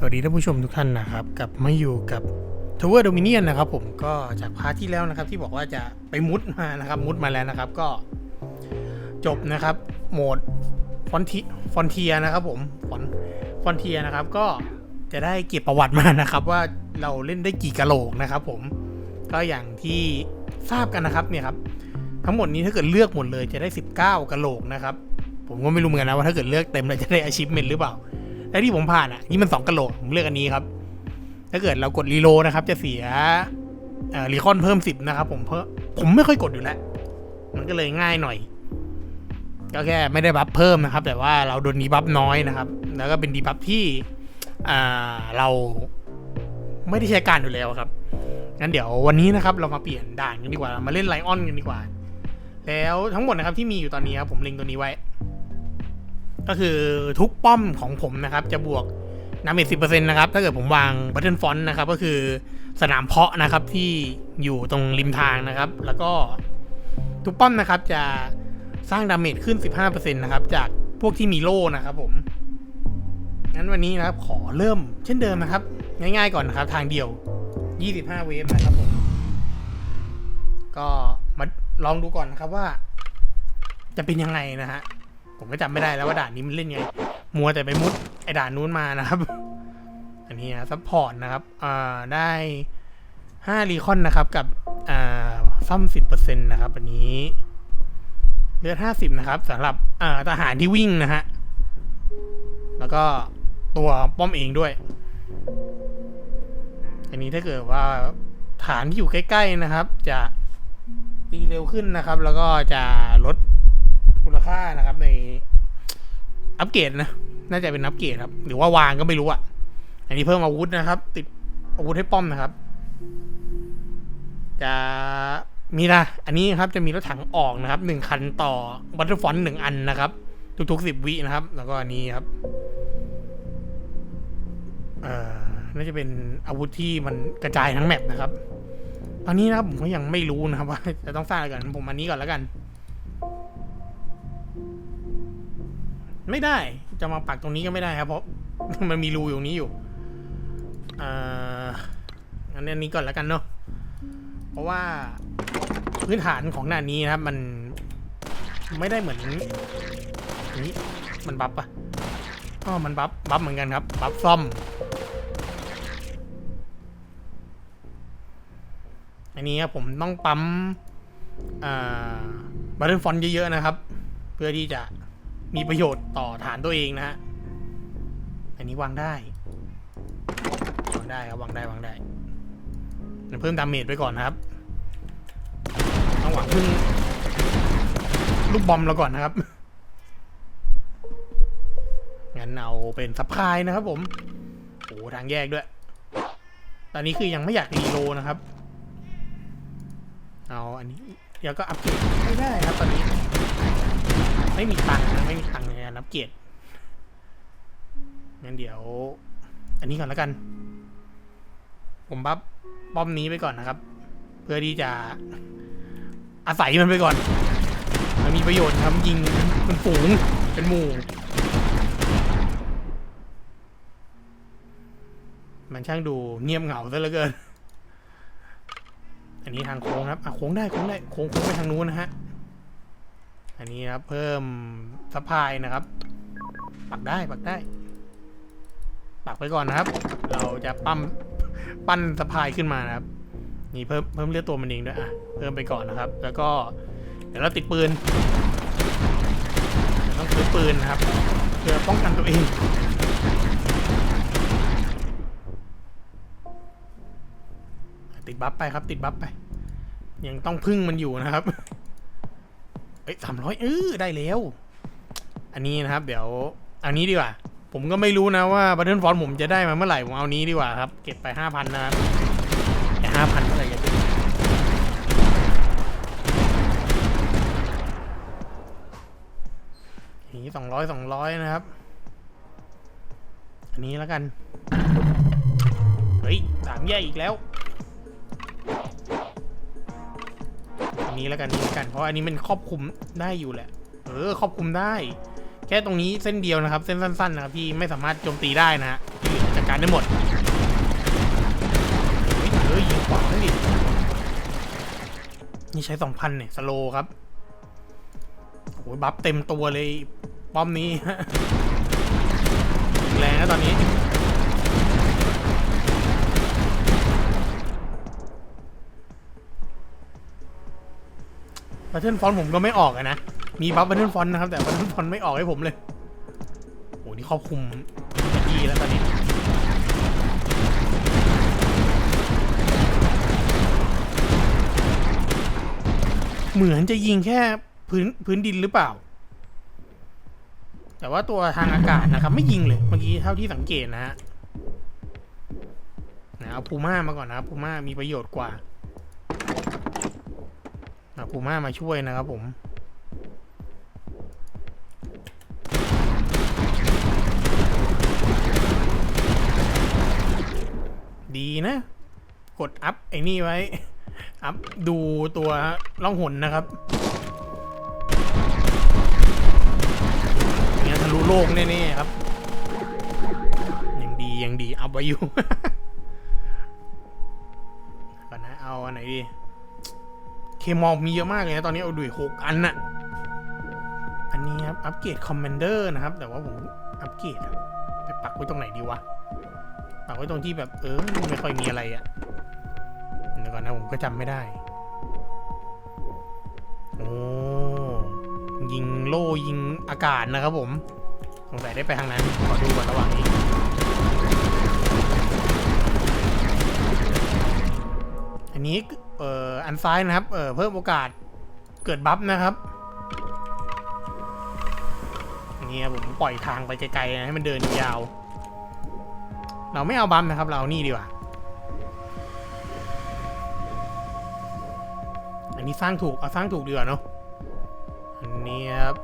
สวัสดีท่านผู้ชมทุกท่านนะครับกลับมาอยู่กับ Tower Dominion นะครับผมก็จากพาร์ทที่แล้วนะครับที่บอกว่าจะไปมุดมานะครับมุดมาแล้วนะครับก็จบนะครับโหมดฟอนทีฟอนเทียนะครับผมฟอนฟอนเทียนะครับก็จะได้เก็บประวัติมานะครับ ว่าเราเล่นได้กี่กะโหลกนะครับ ผมก็อย่างที่ทราบกันนะครับเนี่ยครับทั้งหมดนี้ถ้าเกิดเลือกหมดเลยจะได้ 19กะโหลกนะครับผมก็ไม่รู้เหมือนกันนะว่าถ้าเกิดเลือกเต็มเลยจะได้ achievement หรือเปล่า และที่ผมผ่านอะนี่มันสองกะโหลกผมเลือกอันนี้ครับ ถ้าเกิดเรากดรีโลนะครับ จะเสียเอ่อรีคอนเพิ่มสิบนะครับ ผมเพิ่มผมไม่ค่อยกดอยู่แล้ว มันก็เลยง่ายหน่อย ก็แค่ไม่ได้บัฟเพิ่มนะครับ แต่ว่าเราโดนดีบัฟน้อยนะครับ แล้วก็เป็นดีบัฟที่เราไม่ได้ใช้การอยู่แล้วครับงั้นเดี๋ยววันนี้นะครับ เรามาเปลี่ยนด่านกันดีกว่าามาเล่นไลออนกันดีกว่า แล้วทั้งหมดนะครับที่มีอยู่ตอนนี้ครับผมเล็งตัวนี้ไว้ ก็คือทุกป้อมของผมนะครับ จะบวกน้ำเมจสิบเปอร์เซ็นต์นะครับ ถ้าเกิดผมวางบัตเทิลฟอนต์นะครับ ก็คือสนามเพาะนะครับที่อยู่ตรงริมทางนะครับ แล้วก็ทุกป้อมนะครับจะสร้างดาเมจขึ้น 15%นะครับ จากพวกที่มีโล่นะครับผม งั้นวันนี้นะครับขอเริ่มเช่นเดิมนะครับ ง่ายๆก่อนนะครับ ทางเดียว 25 เวฟนะครับผม ก็มาลองดูก่อนนะครับว่า จะเป็นยังไงนะฮะ ผมก็จำไม่ได้แล้วว่าด่านนี้มันเล่นไง มัวแต่ไปมุดไอ้ด่านนู้นมานะครับ อันนี้นะซัพพอร์ตนะครับอ่าได้ห้ารีคอนนะครับ กับอ่าซ่อมสิบเปอร์เซ็นต์นะครับ อันนี้เลือดห้าสิบนะครับสำหรับอ่าทหารที่วิ่งนะฮะแล้วก็ตัวป้อมเองด้วย อันนี้ถ้าเกิดว่าฐานที่อยู่ใกล้ ๆนะครับ จะตีเร็วขึ้นนะครับ แล้วก็จะลดมูล ค่านะครับ ในอัปเกรดนะ น่าจะเป็นอัปเกรดครับ หรือว่าวางก็ไม่รู้อะ อันนี้เพิ่มอาวุธนะครับ ติดอาวุธให้ป้อมนะครับ จะมีนะ อันนี้ครับจะมีรถถังออกนะครับหนึ่งคันต่อบัตเตอร์ฟอนต์หนึ่งอันนะครับ ทุกๆสิบวินะครับ แล้วก็อันนี้ครับเอ่อน่าจะเป็นอาวุธที่มันกระจายทั้งแมปนะครับ ตอนนี้นะครับผมก็ยังไม่รู้นะครับว่าจะต้องสร้างอะไรก่อนผมอันนี้ก่อนแล้วกัน ไม่ได้ จะมาปักตรงนี้ก็ไม่ได้ครับเพราะมันมีรูอยู่ตรงนี้อยู่อ่องั้นอันนี้ก่อนแล้วกันเนาะเพราะว่าพื้นฐานของหน้านี้นะครับ มันไม่ได้เหมือนนี้มันบัฟปะอ๋อมันบัฟบัฟเหมือนกันครับ บัฟซ่อม อันนี้ครับผมต้องปั๊มบัตเทิลฟอนเยอะๆนะครับ เพื่อที่จะ มีประโยชน์ต่อฐานตัวเองนะฮะ อันนี้วางได้ วางได้ครับวางได้วางได้เดี๋ยวเพิ่มดาเมจไปก่อนนะครับต้องหวังพึ่งลูกบอมเราก่อนนะครับ งั้นเอาเป็นซับพลายนะครับผม โอ้ทางแยกด้วย ตอนนี้คือยังไม่อยากรีโลนะครับ เอาอันนี้เดี๋ยวก็อัปเกรดไม่ได้ครับตอนนี้ ไม่มีตังค์นะไม่มีตังค์ในการอัปเกรดงั้นเดี๋ยว อันนี้ก่อนแล้วกัน ผมบัฟป้อมนี้ไปก่อนนะครับ เพื่อที่จะอาศัยมันไปก่อน มันมีประโยชน์ครับยิงมันฝูงเป็นหมู่ มันช่างดูเงียบเหงาซะเหลือเกิน อันนี้ทางโค้งครับอะโค้งได้โค้งได้โค้งโค้งไปทางนู้นนะฮะ อันนี้ครับเพิ่มซัพพลายนะครับ ปักได้ปักได้ ปักไปก่อนนะครับ เราจะปั้มปั้นซัพพลายขึ้นมานะครับ นี่เพิ่มเพิ่มเลือดตัวมันเองด้วยอะเพิ่มไปก่อนนะครับ แล้วก็เดี๋ยวเราติดปืนต้องซื้อปืนนะครับเพื่อป้องกันตัวเองติดบัฟไปครับ ติดบัฟไป ยังต้องพึ่งมันอยู่นะครับ อ้ยสามร้อยเออได้แล้ว อันนี้นะครับ เดี๋ยวอันนี้ดีกว่า ผมก็ไม่รู้นะว่าบัตเทิลฟอนผมจะได้มาเมื่อไหร่ ผมเอานี้ดีกว่าครับ เก็บไปห้าพันนะครับแต่ห้าพันเมื่อไหร่จะได้อย่างนี้สองร้อยสองร้อยนะครับ อันนี้แล้วกัน เฮ้ยสามแยกอีกแล้ว นี้แล้วกันนี้แล้วกัน เพราะอันนี้มันครอบคลุมได้อยู่แหละ เออครอบคลุมได้ แค่ตรงนี้เส้นเดียวนะครับ เส้นสั้นๆนะครับที่ไม่สามารถโจมตีได้นะฮะที่จัดการได้หมดเฮ้ยเฮ้ยยิงขวานั่นดินี่ใช้สองพันเนี่ยสโลครับโอ้ยบัฟเต็มตัวเลยป้อมนี้แรงนะตอนนี้ บัตเทิลฟอนผมก็ไม่ออกอะนะ มีบัฟบัตเทิลฟอนนะครับ แต่บัตเทิลฟอนไม่ออกให้ผมเลยโอ้นี่ครอบคลุมดีแล้วตอนนี้เหมือนจะยิงแค่พื้นพื้นดินหรือเปล่า แต่ว่าตัวทางอากาศนะครับ ไม่ยิงเลยเมื่อกี้เท่าที่สังเกตนะฮะนะเอาพูม่ามาก่อนนะครับพูม่ามีประโยชน์กว่า เอาพูม่ามาช่วยนะครับผมดีนะ กดอัพไอ้นี่ไว้ อัพดูตัวล่องหนนะครับเนี่ยทะลุโลกแน่ๆครับ ยังดียังดีเอาไว้อยู่ก่อนนะเอาอันไหนดี มอลมีเยอะมากเลยนะตอนนี้เอาดุยหกอันน่ะ อันนี้ครับอัปเกรดคอมมานเดอร์นะครับ แต่ว่าผมอัปเกรดไปปักไว้ตรงไหนดีวะ ปักไว้ตรงที่แบบเออไม่ค่อยมีอะไรอะ่ะเดี๋ยวก่อนนะผมก็จำไม่ได้ โอ้ยิงโล่ยิงอากาศนะครับผมสงสัยได้ไปทางนั้น ขอดูก่อนระหว่างนี้อันนี้ เอ่ออันซ้ายนะครับเอ่อเพิ่มโอกาสเกิดบัฟนะครับนนี้ครับผมปล่อยทางไปไกลๆนะให้มันเดินยาว เราไม่เอาบัฟนะครับ เราเอานี่ดีกว่าอันนี้สร้างถูกเอาสร้างถูกดีกว่าเนาะอันนี้ครับ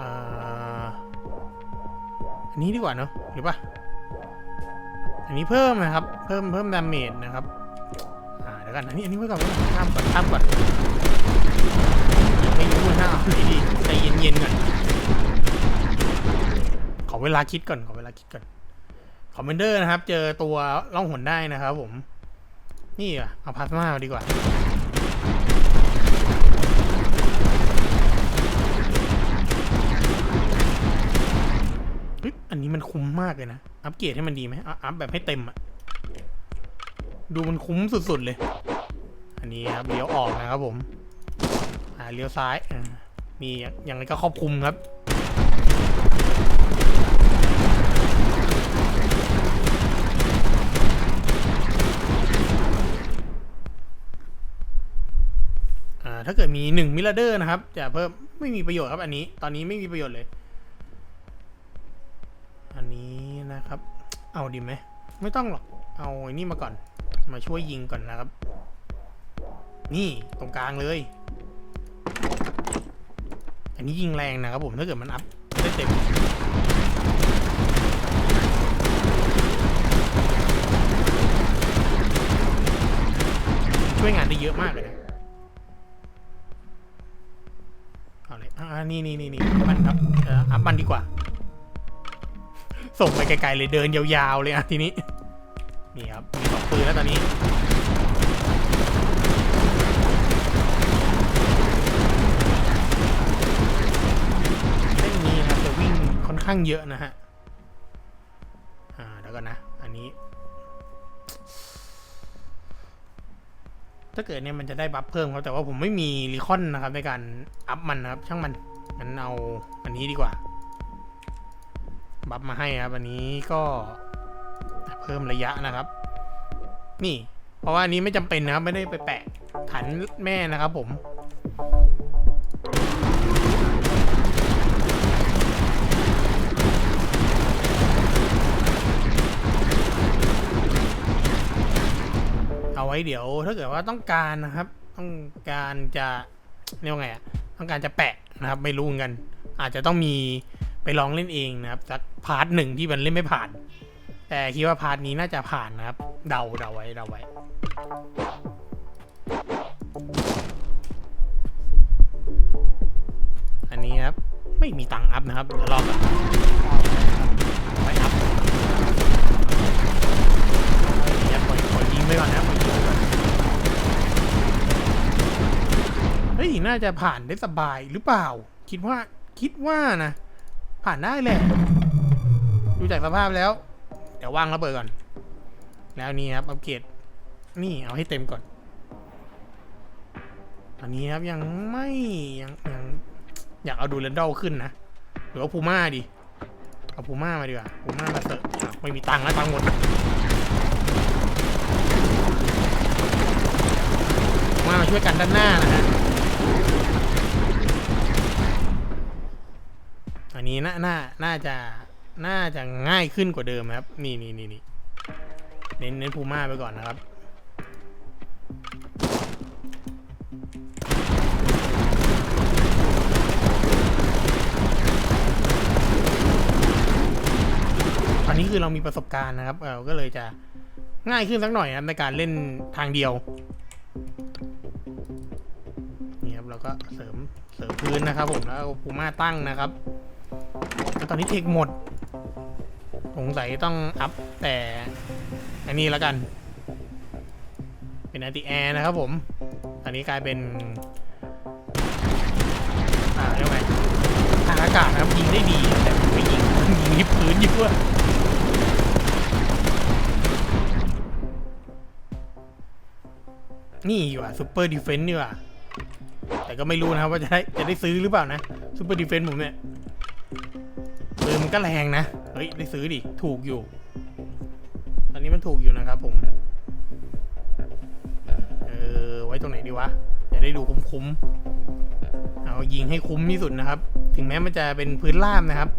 อ่ออันนี้ดีกว่าเนาะหรือปะ อันนี้เพิ่มนะครับ เพิ่มเพิ่มดาเมจนะครับ อ่าเดี๋ยวกันอันนี้อันนี้ไว้ก่อนไว้ก่อนข้ามก่อนข้ามก่อนไม่รู้นะเอาไหนดีใจเย็นๆก่อนขอเวลาคิดก่อนขอเวลาคิดก่อนคอมเมนเดอร์นะครับ เจอตัวล่องหนได้นะครับ ผม นี่อะเอาพลาสมาดีกว่าอันนี้มันคุ้มมากเลยนะ อัปเกรดให้มันดีไหมอัพแบบให้เต็มอะดูมันคุ้มสุดๆเลย อันนี้ครับเลี้ยวออกนะครับผม อ่าเลี้ยวซ้ายอ่ามีอย่างไรก็ครอบคลุมครับอ่าถ้าเกิดมีหนึ่งมิลเดอร์นะครับจะเพิ่มไม่มีประโยชน์ครับอันนี้ ตอนนี้ไม่มีประโยชน์เลย อันนี้ นะครับ เอาดีไหม ไม่ต้องหรอก เอาไอ้นี่มาก่อน มาช่วยยิงก่อนนะครับ นี่ตรงกลางเลย อันนี้ยิงแรงนะครับผม ถ้าเกิดมันอัพได้เต็มช่วยงานได้เยอะมากเลยนะเอาเลยอ่านี่นี่นี่นี่มันครับอออัพมันดีกว่า ส่งไปไกลๆเลยเดินยาวๆเลยอะทีนี้ นี่ครับ มีสองปืนแล้วตอนนี้เส้นนี้นะครับจะวิ่งค่อนข้างเยอะนะฮะ อ่าเดี๋ยวก่อนนะ อันนี้ ถ้าเกิดเนี่ยมันจะได้บัฟเพิ่มครับ แต่ว่าผมไม่มีรีคอนนะครับในการอัพมันนะครับ ช่างมันงั้นเอาอันนี้ดีกว่า บัฟมาให้ครับอันนี้ก็เพิ่มระยะนะครับ นี่ เพราะว่าอันนี้ไม่จำเป็นนะครับ ไม่ได้ไปแปะฐานแม่นะครับผมเอาไว้เดี๋ยวถ้าเกิดว่าต้องการนะครับ ต้องการจะเรียกว่าไงอะต้องการจะแปะนะครับ ไม่รู้เหมือนกัน อาจจะต้องมี ไปลองเล่นเองนะครับสักพาร์ทหนึ่งที่มันเล่นไม่ผ่าน แต่คิดว่าพาร์ทนี้น่าจะผ่านนะครับ เดาเดาไว้เดาไว้อันนี้ครับ ไม่มีตังค์อัพนะครับเดี๋ยวรอก่อนไปอัพอย่าปล่อยปล่อยยิงไปก่อนนะปล่อยยิงก่อนเฮ้ยน่าจะผ่านได้สบายหรือเปล่า คิดว่าคิดว่านะ ผ่านได้แหละดูจากสภาพแล้วเดี๋ยววางระเบิดก่อน แล้วนี่ครับอัปเกรดนี่เอาให้เต็มก่อนอันนี้ครับยังไม่ยังยังอยากเอาดูเรนดอลขึ้นนะหรือว่าพูม่าดีเอาพูม่ามาดีกว่าพูม่ามาเถอะไม่มีตังค์แล้วตังค์หมดมามาช่วยกันด้านหน้านะฮะ อันนี้น่าน่าน่าจะน่าจะง่ายขึ้นกว่าเดิมครับ นี่นี่นี่นี่เน้นเน้นพูม่าไปก่อนนะครับตอนนี้คือเรามีประสบการณ์นะครับเออก็เลยจะง่ายขึ้นสักหน่อยครับในการเล่นทางเดียวนี่ครับเราก็เสริมเสริมพื้นนะครับผมแล้วปูม่าตั้งนะครับ ตอนนี้เทคหมด สงสัยต้องอัพแต่อันนี้แล้วกัน เป็น anti air นะครับผม ตอนนี้กลายเป็น อ่าเรียกไงทางอากาศนะครับยิงได้ดี แต่ไม่ยิงยิงที่พื้นอยู่อะนี่อยู่อะซูเปอร์ดีเฟนต์นี่ว่ะแต่ก็ไม่รู้นะครับว่าจะได้จะได้ซื้อหรือเปล่านะซูเปอร์ดีเฟนต์ผมเนี่ย ปืนมันก็แรงนะ เฮ้ย ได้ซื้อดิ ถูกอยู่ ตอนนี้มันถูกอยู่นะครับผม เออ ไว้ตรงไหนดีวะ จะได้ดูคุ้มๆ เอายิงให้คุ้มที่สุดนะครับ ถึงแม้มันจะเป็นพื้นราบนะครับ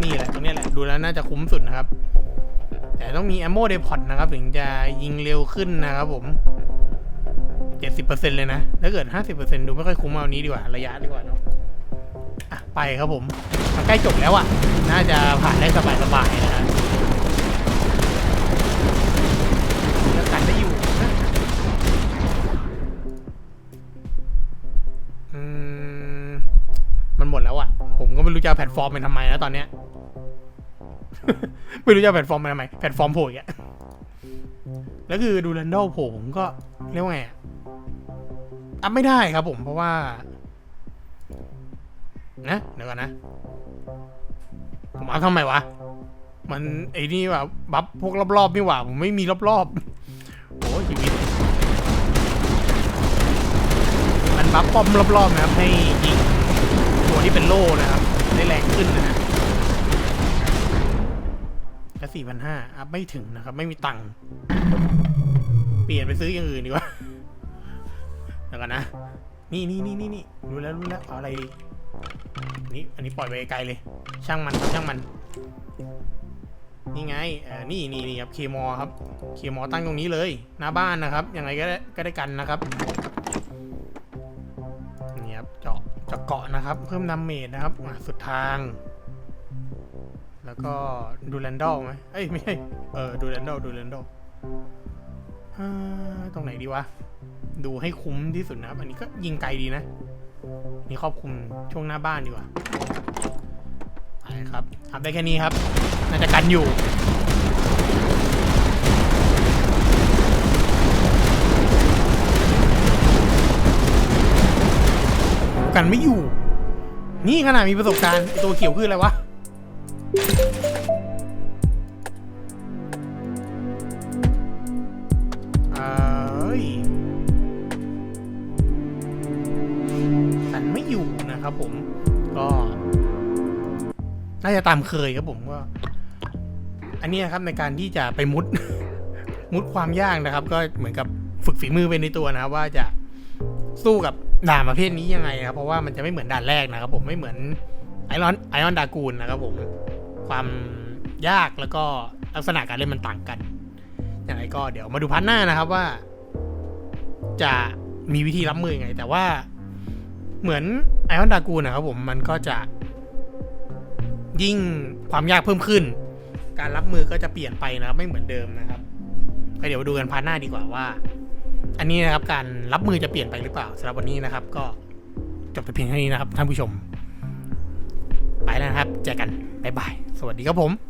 นี่แหละตรงเนี้ยแหละ ดูแล้วน่าจะคุ้มสุดนะครับ แต่ต้องมี ammo depot นะครับ ถึงจะยิงเร็วขึ้นนะครับผม70%เลยนะ ถ้าเกิด50%ดูไม่ค่อยคุ้มเอานี้ดีกว่า ระยะดีกว่าเนาะอะ ไปครับผมมันใกล้จบแล้วอะ่ะ น่าจะผ่านได้สบายๆนะฮะแล้วกันได้อยู่นะอืมมันหมดแล้วอะ่ะ ผมก็ไม่รู้จะแพลตฟอร์มเป็นทำไมนะตอนเนี้ย ไม่รู้จะแพลตฟอร์มเป็นทำไมแพลตฟอร์มโผล่อีกอะแล้วคือดูแรนดอลโผล่ผมก็เรียกว่าไงอะอัพไม่ได้ครับผมเพราะว่า นะเดี๋ยวก่อนนะผมอัพทำไมวะ มันไอ้นี่ว่าบัฟพวกรอบๆนี่หว่า ผมไม่มีรอบๆโอ้ชีวิต มันบัฟป้อมรอบๆนะครับ ให้ยิงตัวที่เป็นโล่นะครับ ได้แรงขึ้นนะฮะแค่สี่พันห้าอัพไม่ถึงนะครับ ไม่มีตังค์เปลี่ยนไปซื้ออย่างอื่นดีกว่าเดี๋ยวกันนะ นี่นี่นี่นี่นี่รู้แล้วรู้แล้วเอาอะไรดี นี่อันนี้ปล่อยไปไกลเลย ช่างมันครับช่างมัน นี่ไงเออนี่นี่นี่ครับเคมอครับเคมอตั้งตรงนี้เลยหน้าบ้านนะครับยังไงก็ได้ก็ได้กันนะครับนี่ครับเจาะเจาะเกาะนะครับ เพิ่มดาเมจนะครับสุดทาง แล้วก็ดูแลนดอลไหมเอ้ยไม่ใช่เออดูแลนดอลดูแลนดอลตรงไหนดีวะ ดูให้คุ้มที่สุดนะครับ อันนี้ก็ยิงไกลดีนะ นี่ครอบคลุมช่วงหน้าบ้านดีกว่าไปครับทำได้แค่นี้ครับ น่าจะกันอยู่กันไม่อยู่ นี่ขนาดมีประสบการณ์ตัวเขียวคืออะไรวะ น่าจะตามเคยครับผมก็อันนี้ครับในการที่จะไปมุด มุดความยากนะครับ ก็เหมือนกับฝึกฝีมือไปในตัวนะครับว่าจะสู้กับด่านประเภทนี้ยังไงครับเพราะว่ามันจะไม่เหมือนด่านแรกนะครับ ผมไม่เหมือนไอรอนไอรอนดากูลนะครับผมความยากแล้วก็ลักษณะการเล่นมันต่างกันยังไงก็เดี๋ยวมาดูพาร์ทหน้านะครับว่า จะมีวิธีรับมือยังไง แต่ว่าเหมือนไอรอนดากูลนะครับผมมันก็จะ ยิ่งความยากเพิ่มขึ้น การรับมือก็จะเปลี่ยนไปนะครับไม่เหมือนเดิมนะครับก็เดี๋ยวมาดูกันพาร์ทหน้าดีกว่าว่า อันนี้นะครับการรับมือจะเปลี่ยนไปหรือเปล่าสำหรับวันนี้นะครับ ก็จบแต่เพียงเท่านี้นะครับท่านผู้ชมนะครับเจอกันบ๊ายบายสวัสดีครับผม